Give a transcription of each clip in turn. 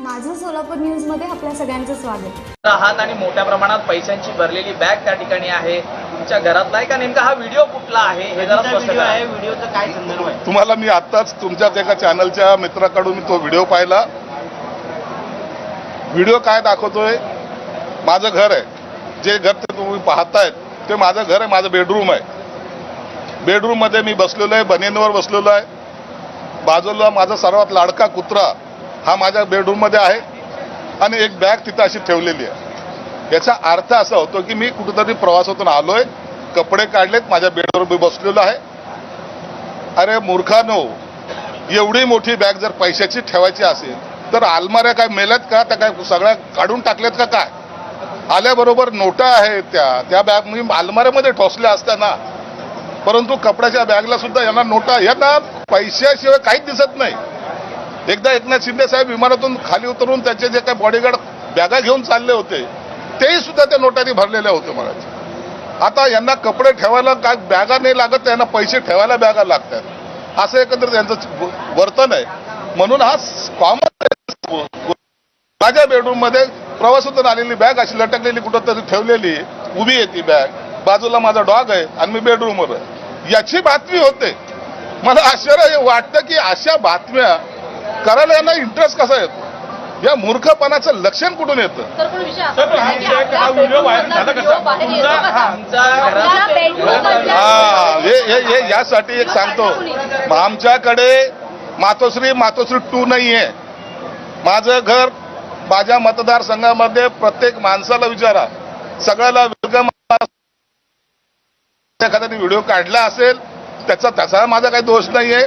माझं सोलापूर न्यूजमध्ये आपल्या सगळ्यांचं स्वागत. आहात आणि मोठ्या प्रमाणात पैशांची भरलेली बॅग त्या ठिकाणी आहे. तुमच्या घरातला आहे का नेमका हा व्हिडिओ कुठला आहे? हे जरा स्पष्ट आहे? व्हिडिओचा काय संदर्भ आहे? तुम्हाला मी आत्ताच तुमच्याच एका चॅनलच्या मित्राकडून तो व्हिडिओ पाहिला. व्हिडिओ काय दाखवतोय? माझं घर आहे. जे घर ते तुम्ही पाहतायत ते माझं घर आहे माझं बेडरूम आहे. बेडरूममध्ये मी बसलेलो आहे बनेनवर बसलेलो आहे. बाजूला माझा सर्वात लाडका कुत्रा हा माझ्या बेडरूममध्ये आहे आणि एक बॅग तिथं अशी ठेवलेली आहे. याचा अर्थ असा होतो की मी कुठेतरी प्रवासातून आलोय कपडे काढलेत माझ्या बेडवर मी बसलेलो आहे. अरे मूर्खानो एवढी मोठी बॅग जर पैशाची ठेवायची असेल तर अलमाऱ्या काय मेल्यात का? त्या काय सगळ्या काढून टाकल्यात का काय? आल्याबरोबर नोटा आहेत त्या. त्या बॅग मी अलमाऱ्यामध्ये ठोसल्या असत्या ना परंतु कपड्याच्या बॅगला सुद्धा यांना नोटा यांना पैशाशिवाय काहीच दिसत नाही. एकदा एकनाथ शिंदे साहेब विमानातून खाली उतरून त्याचे जे काही बॉडीगार्ड बॅगा घेऊन चालले होते तेही सुद्धा त्या नोटांनी भरलेल्या होते मला आता यांना कपडे ठेवायला काय बॅगा नाही लागत त्यांना पैसे ठेवायला बॅगा लागतात. असं एकंदर त्यांचं वर्तन आहे. म्हणून हा कॉमन माझ्या बेडरूममध्ये प्रवासातून आलेली बॅग अशी लटकलेली कुठं तरी ठेवलेली उभी आहे ती बॅग. बाजूला माझा डॉग आहे आणि मी बेडरूमवर आहे. याची बातमी होते. मला आश्चर्य वाटतं की अशा बातम्या करायला यांना इंटरेस्ट कसा येतो? या मूर्खपणाचं लक्षण कुठून येतं? आहे हा हा हे हे हे यासाठी एक सांगतो. आमच्याकडे मातोश्री मातोश्री टू नाहीये. माझं घर माझ्या मतदारसंघामध्ये प्रत्येक माणसाला विचारा. सगळ्याला वेलकम एखाद्याने व्हिडिओ काढला असेल त्याचा त्याचा माझा काही दोष नाहीये.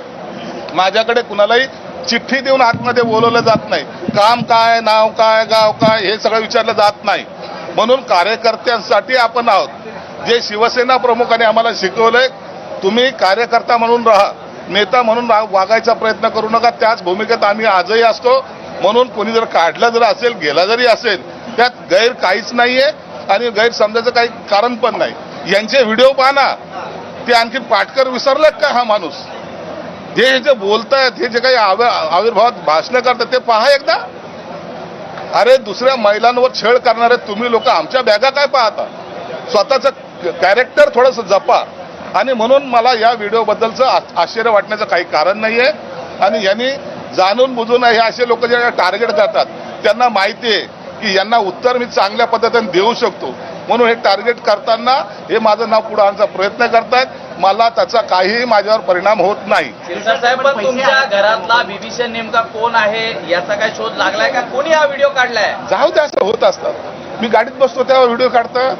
माझ्याकडे कुणालाही चिठ्ठी देऊन आतमध्ये बोलवलं जात नाही. काम काय नाव काय गाव काय हे सगळं विचारलं जात नाही. म्हणून कार्यकर्त्यांसाठी आपण आहोत. जे शिवसेना प्रमुखाने आम्हाला शिकवलंय तुम्ही कार्यकर्ता म्हणून राहा नेता म्हणून वागायचा प्रयत्न करू नका. त्याच भूमिकेत आम्ही आजही असतो. म्हणून कोणी जर काढला जर असेल गेला जरी असेल त्यात गैर काहीच नाहीये आणि गैर समजायचं काही कारण पण नाही. यांचे व्हिडिओ पहा ना. ते आणखी पाटकर विसरलेत का हा माणूस? जे जे बोलतायत हे जे काही आव- आविर्भावात भाषणं करतात ते पहा एकदा. अरे दुसऱ्या महिलांवर छळ करणारे तुम्ही लोक आमच्या बॅगा काय पाहता? स्वतःचं कॅरेक्टर थोडंसं जपा. आणि म्हणून मला या व्हिडिओबद्दलचं आश्चर्य वाटण्याचं काही कारण नाहीये. आणि यांनी जाणून बुजून हे असे लोक जे टार्गेट करतात. त्यांना माहिती आहे की यांना उत्तर मी चांगल्या पद्धतीने देऊ शकतो. म्हणून हे टार्गेट करताना हे माझं नाव पुढे आणचा प्रयत्न करतायत. मला त्याचा काहीही माझ्यावर परिणाम होत नाही. तुमच्या घरातला बिभीषण नेमका कोण आहे? याचा काय शोध लागलाय का? कोणी हा व्हिडिओ काढलाय? जाऊ दे असं होत असतात मी गाडीत बसतो तेव्हा व्हिडिओ काढतात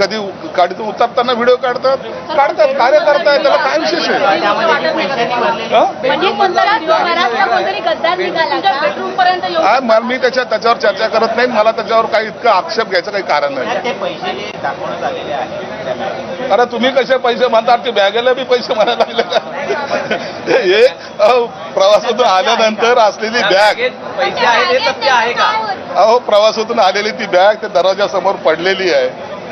कधी गाडीतून उतरताना व्हिडिओ काढतात? काढतात. कार्यकर्ता आहे त्याला काय विशेष आहे? त्यामध्ये काही पैशांनी भरलेली? म्हणजे कोणतरी घरातला कोणतरी गद्दार निघाला बेडरूम पर्यंत येऊ हा, मला मी त्याच्या त्याच्यावर चर्चा करत नाही. मला त्याच्यावर काही इतकं आक्षेप घ्यायचं काही कारण नाही. अरे तुम्ही कसे पैसे म्हणतात ते बॅगेला बी पैसे म्हणायला लागले का? हे अहो, प्रवासातून आल्यानंतर असलेली बॅग. पैसे हे आहे का? अहो प्रवासातून आलेली ती बॅग त्या दरवाजासमोर पडलेली आहे.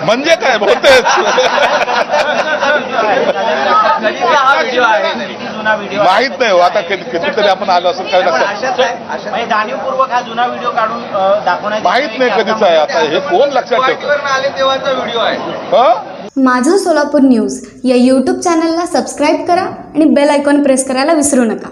म्हणजे काय? बहुतेच हा माहीत नाही हो, आता किती- कितीतरी आपण आलो असं काय लक्षात? म्हणजे जाणीवपूर्वक हा जुना व्हिडिओ काढून अं, दाखवण्यात माहीत नाही कधीच आहे आता. हे कोण लक्षात ठेवतं? पार्टीवर आले तेव्हाचा व्हिडिओ आहे. हं? माझं सोलापूर न्यूज या यूट्यूब चॅनलला सबस्क्राईब करा आणि बेल आयकॉन प्रेस करायला विसरू नका.